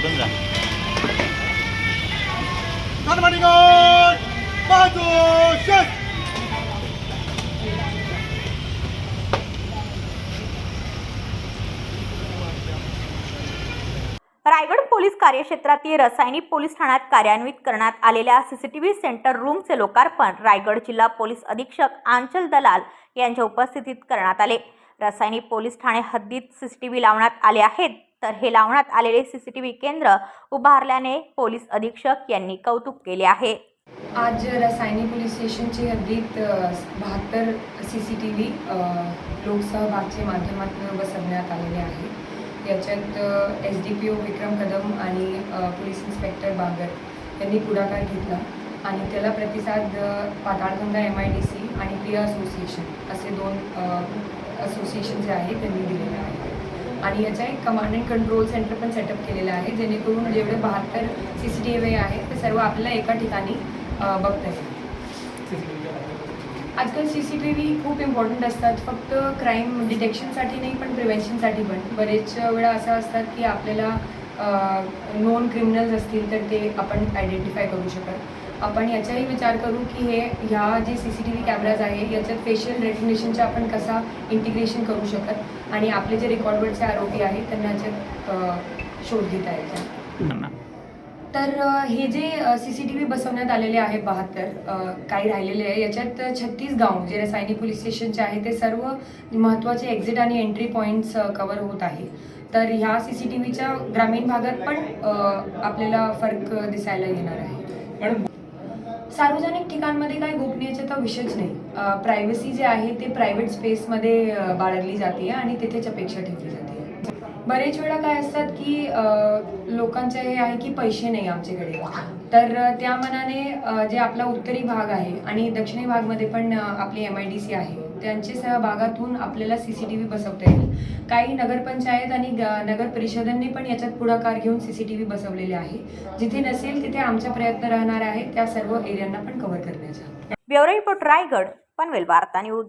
पुढून जा. रायगड पोलीस कार्यक्षेत्रातील रसायनिक पोलीस ठाण्यात कार्यान्वित करण्यात आलेल्या सीसीटीव्ही सेंटर रूमचे लोकार्पण रायगड जिल्हा पोलीस अधीक्षक आंचल दलाल यांच्या उपस्थितीत करण्यात आले. रासायनिक पोलीस ठाणे हद्दीत सीसीटीव्ही लावण्यात आले आहेत. तर हे लावण्यात आलेले सीसीटीव्ही केंद्र उभारल्याने पोलीस अधीक्षक यांनी कौतुक केले आहे. आज रसायनी पोलीस स्टेशनची हद्दीत बहात्तर सी सी टी व्ही लोकसहभागच्या माध्यमातून बसवण्यात आलेले आहे. याच्यात S D P O Vikram Kadam आणि पोलीस इन्स्पेक्टर बागर यांनी पुढाकार घेतला आणि त्याला प्रतिसाद Patalganga M I D C आणि प्रिया असोसिएशन असे दोन असोसिएशन जे आहे त्यांनी दिलेले आहे. आणि याचा एक कमांड अँड कंट्रोल सेंटर पण सेटअप केलेलं आहे जेणेकरून जेवढे बहात्तर सी सी टी व्ही आहे ते सर्व आपल्याला एका ठिकाणी बघता येईल. आजकाल सी सी टी व्ही खूप इम्पॉर्टंट असतात. फक्त क्राईम डिटेक्शनसाठी नाही पण प्रिव्हेन्शनसाठी पण. बरेच वेळा असं असतात की आपल्याला नॉन क्रिमिनल्स असतील तर ते आपण आयडेंटिफाय करू शकत. आपण याचाही विचार करू की हे ह्या जे C C T V cameras आहे याच्यात फेशियल रेकग्नेशनचा आपण कसा इंटिग्रेशन करू शकत? आणि आपले जे रेकॉर्डवरचे आरोपी आहेत त्यांना याच्यात शोध घेता येईल. तर हे जे सी सी टी व्ही बसवण्यात आलेले आहे बहात्तर काही राहिलेले आहे याच्यात छत्तीस गाव जे रसायनी पोलीस स्टेशनचे आहे ते सर्व महत्त्वाचे एक्झिट आणि एंट्री पॉईंट्स कवर होत आहे. तर ह्या सी सी टी व्हीच्या ग्रामीण भागात पण आपल्याला फरक दिसायला येणार आहे. सार्वजनिक ठिकाणमध्ये काही गोपनीयतेचा विषयच नाही. प्रायव्हसी जे आहे ते प्रायव्हेट स्पेसमध्ये बाळगली जाते आणि तिथेच अपेक्षा ठेवली जाते बरेच वेळा काय असतात की लोकांचे लोकांचं हे आहे की पैसे नाही आमच्याकडे तर त्या मनाने जे आपला उत्तरी भाग आहे आणि दक्षिणी भागमध्ये पण आपली एम आय डी सी आहे त्यांच्या सहभागातून आपल्याला सी सी टी व्ही बसवता येईल. काही नगरपंचायत आणि नगर परिषदांनी पण याच्यात पुढाकार घेऊन सी सी टी व्ही बसवलेले आहे. जिथे नसेल तिथे आमचा प्रयत्न राहणार आहे त्या सर्व एरियांना पण कव्हर करण्याचा ब्युरो रिपोर्ट रायगड पनवेल वार्ता न्यूज.